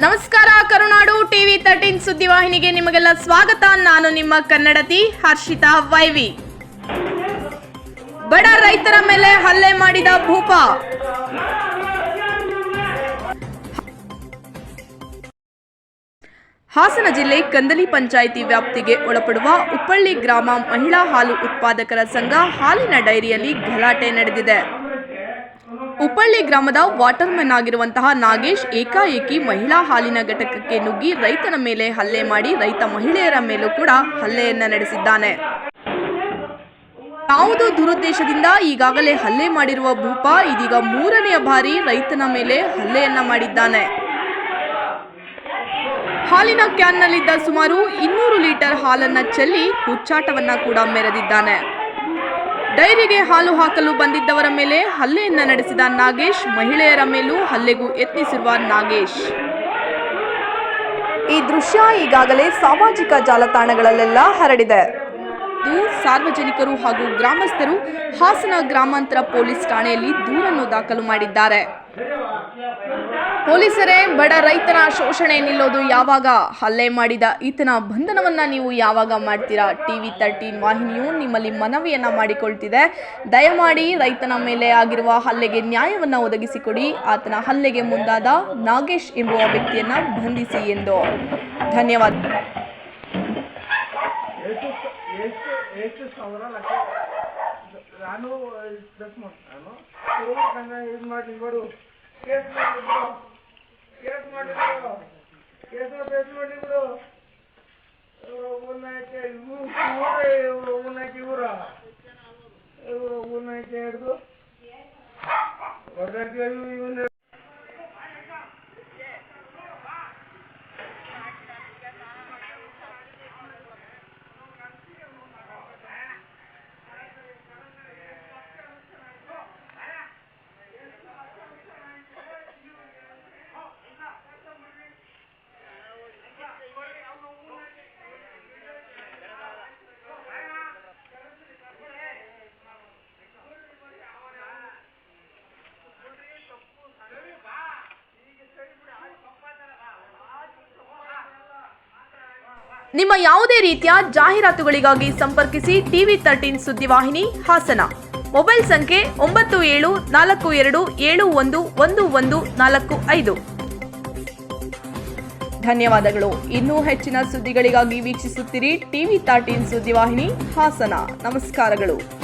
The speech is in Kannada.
ನಮಸ್ಕಾರ, ಕರುನಾಡು ಟಿವಿ ತರ್ಟೀನ್ ಸುದ್ದಿವಾಹಿನಿಗೆ ನಿಮಗೆಲ್ಲ ಸ್ವಾಗತ. ನಾನು ನಿಮ್ಮ ಕನ್ನಡತಿ ಹರ್ಷಿತಾ ವೈವಿ. ಬಡ ರೈತರ ಮೇಲೆ ಹಲ್ಲೆ ಮಾಡಿದ ಭೂಪ. ಹಾಸನ ಜಿಲ್ಲೆ ಕಂದಲಿ ಪಂಚಾಯಿತಿ ವ್ಯಾಪ್ತಿಗೆ ಒಳಪಡುವ ಉಪ್ಪಳ್ಳಿ ಗ್ರಾಮ ಮಹಿಳಾ ಹಾಲು ಉತ್ಪಾದಕರ ಸಂಘ ಹಾಲಿನ ಡೈರಿಯಲ್ಲಿ ಗಲಾಟೆ ನಡೆದಿದೆ. ಉಪ್ಪಳ್ಳಿ ಗ್ರಾಮದ ವಾಟರ್ಮನ್ ಆಗಿರುವಂತಹ ನಾಗೇಶ್ ಏಕಾಏಕಿ ಮಹಿಳಾ ಹಾಲಿನ ಘಟಕಕ್ಕೆ ನುಗ್ಗಿ ರೈತನ ಮೇಲೆ ಹಲ್ಲೆ ಮಾಡಿ ರೈತ ಮಹಿಳೆಯರ ಮೇಲೂ ಕೂಡ ಹಲ್ಲೆಯನ್ನ ನಡೆಸಿದ್ದಾನೆ. ಯಾವುದೋ ದುರುದ್ದೇಶದಿಂದ ಈಗಾಗಲೇ ಹಲ್ಲೆ ಮಾಡಿರುವ ಭೂಪ ಇದೀಗ ಮೂರನೆಯ ಬಾರಿ ರೈತನ ಮೇಲೆ ಹಲ್ಲೆಯನ್ನ ಮಾಡಿದ್ದಾನೆ. ಹಾಲಿನ ಕ್ಯಾನ್ನಲ್ಲಿದ್ದ ಸುಮಾರು ಇನ್ನೂರು ಲೀಟರ್ ಹಾಲನ್ನ ಚೆಲ್ಲಿ ಹುಚ್ಚಾಟವನ್ನ ಕೂಡ ಮೆರೆದಿದ್ದಾನೆ. ಡೈರಿಗೆ ಹಾಲು ಹಾಕಲು ಬಂದಿದ್ದವರ ಮೇಲೆ ಹಲ್ಲೆಯನ್ನ ನಡೆಸಿದ ನಾಗೇಶ್ ಮಹಿಳೆಯರ ಮೇಲೂ ಹಲ್ಲೆಗೂ ಯತ್ನಿಸಿರುವ ನಾಗೇಶ್. ಈ ದೃಶ್ಯ ಈಗಾಗಲೇ ಸಾಮಾಜಿಕ ಜಾಲತಾಣಗಳಲ್ಲೆಲ್ಲ ಹರಡಿದೆ. ಇದು ಸಾರ್ವಜನಿಕರು ಹಾಗೂ ಗ್ರಾಮಸ್ಥರು ಹಾಸನ ಗ್ರಾಮಾಂತರ ಪೊಲೀಸ್ ಠಾಣೆಯಲ್ಲಿ ದೂರನ್ನು ದಾಖಲು ಮಾಡಿದ್ದಾರೆ. ಪೊಲೀಸರೇ, ಬಡ ರೈತನ ಶೋಷಣೆ ನಿಲ್ಲೋದು ಯಾವಾಗ? ಹಲ್ಲೆ ಮಾಡಿದ ಈತನ ಬಂಧನವನ್ನ ನೀವು ಯಾವಾಗ ಮಾಡ್ತೀರಾ? ಟಿವಿ ತರ್ಟೀನ್ ವಾಹಿನಿಯು ನಿಮ್ಮಲ್ಲಿ ಮನವಿಯನ್ನ ಮಾಡಿಕೊಳ್ತಿದೆ. ದಯಮಾಡಿ ರೈತನ ಮೇಲೆ ಆಗಿರುವ ಹಲ್ಲೆಗೆ ನ್ಯಾಯವನ್ನ ಒದಗಿಸಿಕೊಡಿ. ಆತನ ಹಲ್ಲೆಗೆ ಮುಂದಾದ ನಾಗೇಶ್ ಎಂಬುವ ವ್ಯಕ್ತಿಯನ್ನ ಬಂಧಿಸಿ ಎಂದು. ಧನ್ಯವಾದ. ನಾನು ಪ್ರೆಸ್ ಮಾಡಿ ನಾನು ನಂಗೆ ಇದು ಮಾಡಿ ಬಿಡು ಕೇಸ್ ಮಾಡಿ ಬಿಡು ಕೇಸ್ ಮಾಡಿ ಬಿಡು ಕೇಸ್ ಬೇಸ್ ಮಾಡಿ ಬಿಡು ಇವರು ಉನ್ನಾಯ್ಕೆ ಇವ್ರು ಇವರೇ ಇವರು ಉನ್ನಾಯ್ಕೆ ಇವರ ಇವರು ಉನ್ನಾಯ್ಕೆ ಹಿಡಿದು ಹೊರಗೆ ಇವನ್ನ ನಿಮ್ಮ ಯಾವುದೇ ರೀತಿಯ ಜಾಹೀರಾತುಗಳಿಗಾಗಿ ಸಂಪರ್ಕಿಸಿ ಟಿವಿ ತರ್ಟೀನ್ ಸುದ್ದಿವಾಹಿನಿ ಹಾಸನ. ಮೊಬೈಲ್ ಸಂಖ್ಯೆ ಒಂಬತ್ತು ಏಳು ನಾಲ್ಕು ಎರಡು ಏಳು ಒಂದು ಒಂದು ಒಂದು ನಾಲ್ಕು ಐದು. ಧನ್ಯವಾದಗಳು. ಇನ್ನೂ ಹೆಚ್ಚಿನ ಸುದ್ದಿಗಳಿಗಾಗಿ ವೀಕ್ಷಿಸುತ್ತೀರಿ ಟಿವಿ ತರ್ಟೀನ್ ಸುದ್ದಿವಾಹಿನಿ ಹಾಸನ. ನಮಸ್ಕಾರಗಳು.